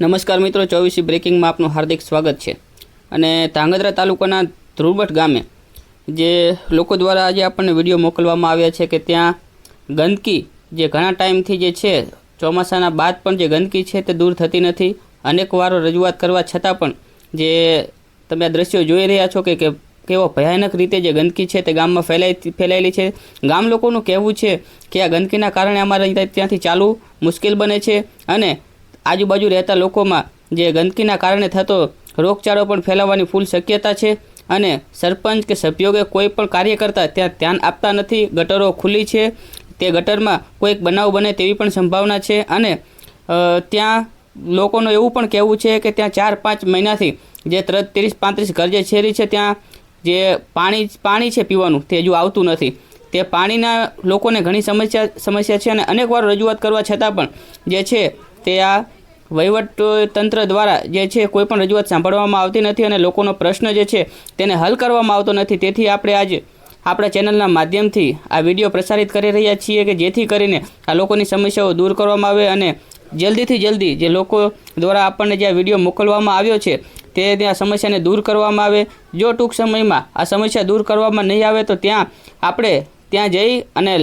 નમસ્કાર મિત્રો, ચોવીસી બ્રેકિંગમાં આપનું હાર્દિક સ્વાગત છે. અને ધાંગધ્રા તાલુકાના ધ્રુવભટ ગામે જે લોકો દ્વારા આજે આપણને વીડિયો મોકલવામાં આવ્યા છે કે ત્યાં ગંદકી જે ઘણા ટાઈમથી જે છે, ચોમાસાના બાદ પણ જે ગંદકી છે તે દૂર થતી નથી. અનેક વારો રજૂઆત કરવા છતાં પણ જે તમે આ દ્રશ્યો જોઈ રહ્યા છો કે કેવો ભયાનક રીતે જે ગંદકી છે તે ગામમાં ફેલાઈ, ફેલાયેલી છે. ગામ લોકોનું કહેવું છે કે આ ગંદકીના કારણે અમારે ત્યાંથી ચાલવું મુશ્કેલ બને છે અને આજુબાજુ રહેતા લોકોમાં જે ગંદકીના કારણે થતો રોગચાળો પણ ફેલાવવાની ફૂલ શક્યતા છે અને સરપંચ કે સભ્યો કે કોઈ પણ કાર્યકર્તા ત્યાં ધ્યાન આપતા નથી. ગટરો ખુલ્લી છે. તે ગટરમાં કોઈક બનાવ બને તેવી પણ સંભાવના છે અને ત્યાં લોકોનું એવું પણ કહેવું છે કે ત્યાં ચાર પાંચ મહિનાથી જે ત્રીસ પાંત્રીસ ઘર જે શેરી છે ત્યાં જે પાણી પાણી છે પીવાનું તે હજુ આવતું નથી. તે પાણીના લોકોને ઘણી સમસ્યા સમસ્યા છે અને અનેક વાર રજૂઆત કરવા છતાં પણ જે છે તે આ વહીવટ તંત્ર દ્વારા જે છે કોઈ પણ રજૂઆત સાંભળવામાં આવતી નથી અને લોકોનો પ્રશ્ન જે છે તેને હલ કરવામાં આવતો નથી. તેથી આપણે આજે આપણા ચેનલના માધ્યમથી આ વીડિયો પ્રસારિત કરી રહ્યા છીએ કે જેથી કરીને આ લોકોની સમસ્યાઓ દૂર કરવામાં આવે અને જલ્દીથી જલ્દી જે લોકો દ્વારા આપણને જે આ વીડિયો મોકલવામાં આવ્યો છે તે ત્યાં સમસ્યાને દૂર કરવામાં આવે. જો ટૂંક સમયમાં આ સમસ્યા દૂર કરવામાં નહીં આવે તો ત્યાં આપણે ત્યાં જઈ અને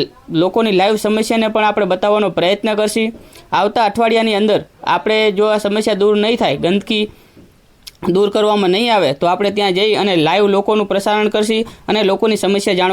લોકોની લાઈવ સમસ્યાને પણ આપણે બતાવવાનો પ્રયત્ન કરશી. આવતા અઠવાડિયાની અંદર આપણે જો આ સમસ્યા દૂર નહીં થાય, ગંદકી દૂર કરવામાં નહીં આવે, તો આપણે ત્યાં જઈ અને લાઈવ લોકોનું પ્રસારણ કરશી અને લોકોની સમસ્યા જાણવા